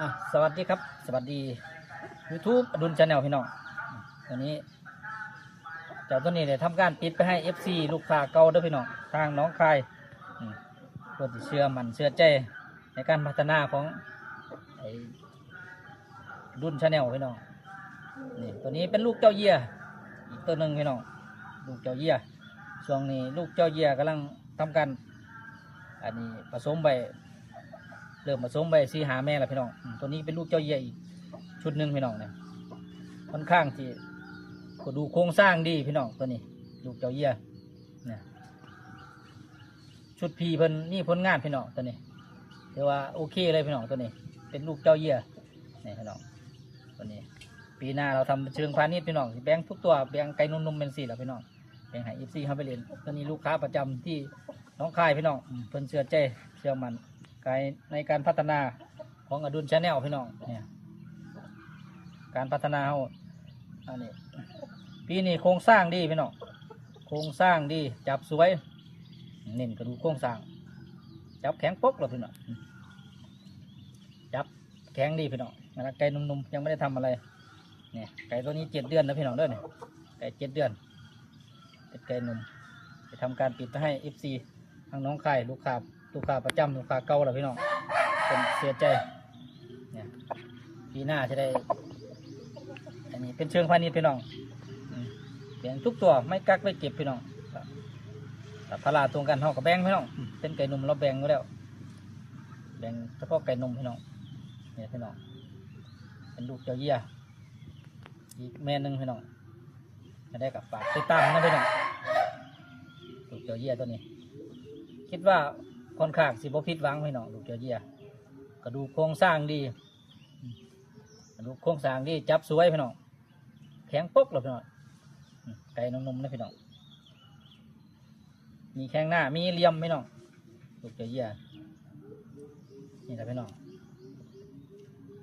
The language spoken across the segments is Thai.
อะสวัสดีครับ สวัสดี YouTube อดุลชาแนลพี่น้องวันนี้ เจ้าตัวนี้เนี่ยทำการปิดไปให้ FC ลูกค้าเก่าด้วยพี่น้องทางน้องคายเพื่อเชื่อมันเชื่อใจในการพัฒนาของไอ้ดุลชาแนลพี่น้องนี่ตัวนี้เป็นลูกเจ้าเยี่ยอีกตัวหนึ่งพี่น้องลูกเจ้าเยี่ยช่วงนี้ลูกเจ้าเยี่ยกำลังทำการอันนี้ผสมใบ เริ่มผสมไปซีหาแม่แล้วพี่น้องตัวนี้เป็นลูกเจ้าเยี่ยอีกชุดหนึ่งพี่น้องเนี่ยค่อนข้างที่ก็ดูโครงสร้างดีพี่น้องตัวนี้ ลูกเจ้าเยี่ยเนี่ยชุดพีเพิ่นนี่ผลงานพี่น้องตัวนี้เรียกว่าโอเคเลยพี่น้องตัวนี้ เป็นลูกเจ้าเยี่ยนี่พี่น้องตัวนี้ ปีหน้าเราทำเชิงพาณิชย์พี่น้องแบ่งทุกตัวแบ่งไก่นุ่มๆเป็นสี่แล้วพี่น้องแบ่งให้เอฟซีเข้าไปเรียนตัวนี้ลูกค้าประจำที่น้องคายพี่น้องเพิ่นเชื่อใจเชื่อมัน กายในการพัฒนาของอดุลชาแนลพี่น้องเนี่ยการพัฒนาเขาอันนี้ปีนี้โครงสร้างดีพี่น้องโครงสร้างดีจับสวยเน้นกระดูโครงสร้าง จับแข็งปกเลยพี่น้องจับแข็งดีพี่น้องนะไก่นุ่มๆยังไม่ได้ทำอะไรเนี่ยไก่ตัวนี้เจ็ดเดือนนะพี่น้องเด้อเนี่ยไก่เจ็ดเดือนเป็นไก่นุ่มจะทำการปิดให้เอฟซีทางน้องไข่ลูกค้า ลูกค้าประจำลูกค้าเก่าแล้วพี่น้องเป็นเสียใจเนี่ยปีหน้าจะได้ อันนี้เป็นเชิงพาณิชย์พี่น้องเปลี่ยนทุกตัวไม่กักไม่เก็บพี่น้องแต่พลาตรงกันเท่ากับแบงพี่น้องเป็นไก่นมเราแบงไว้แล้ว แบงเฉพาะไก่นมพี่น้องเนี่ยพี่น้องเป็นลูกเจ้าเยี่ยอีกแม่หนึ่งพี่น้องจะได้กับฝากติดตามนะพี่น้องลูกเจ้าเยี่ยตัวนี้ คิดว่า ค่อนข้างสิบพิษวังพี่น้องลูกเจียเยียกระดูกโครงสร้างดีกระดูกโครงสร้างดีจับสวยพี่น้องแข็งปกเลยพี่น้องไก่นมๆนะพี่น้องมีแข้งหน้ามีเหลี่ยมพี่น้องลูกเจียเยียนี่แหละพี่น้อง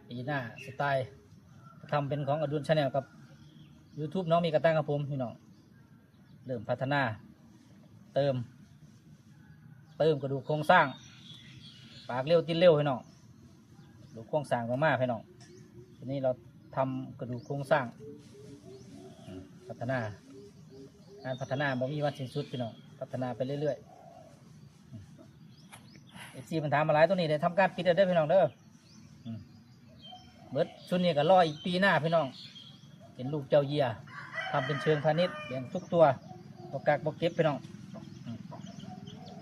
ปีหน้าสไตล์ทำเป็นของอดุลชาแนลกับ YouTube น้องมีกระตั้งกับผมพี่น้องเริ่มพัฒนา เติม ติมกระดูกโครงสร้าง ปากเร็วตินเร็วพี่น้องกระดูกโครงสร้างมากๆพี่น้องทีนี้เราทำกระดูกโครงสร้าง พัฒนาการพัฒนาบ่มีวันสิ้นสุดพี่น้องพัฒนาไปเรื่อยๆเอซีมันถามมาหลายตัวนี้เดี๋ยทำการปิดเด้พี่น้องเด้ออืมเบิดชุดนี้ก็รออีกปีหน้าพี่น้อง เป็นลูกเจ้าเยียทำเป็นเชิงพาณิชย์เลี้ยงทุกตัวบกกากบกเก็บพี่น้อง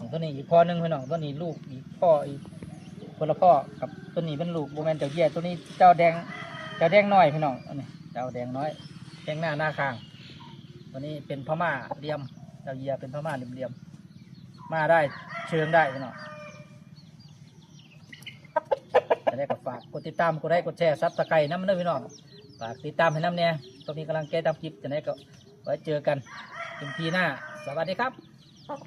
ของตัวนี้อีกพ่อหนึ่งพี่น้องตัวนี้ลูกอีกพ่ออีกคนละพ่อกับตัวนี้เป็นลูกโบแมนเจ้าเยี่ยตัวนี้เจ้าแดงเจ้าแดงน้อยพี่น้องอันนี้เจ้าแดงน้อยแดงหน้าหน้าคางตัวนี้เป็นพม่าเหลี่ยมเจ้าเยี่ยเป็นพม่าเหลี่ยมๆมาได้เชิงได้พี่น้องจะได้กับฝากกดติดตามกดไลค์กดแชร์ซับสไครต์น้ำเนื้อพี่น้องฝากติดตามให้น้ำเนี่ยตรงนี้กำลังแก้ตามคลิปจะได้ก็ไว้เจอกันเป็นพีหน้า สวัสดีครับ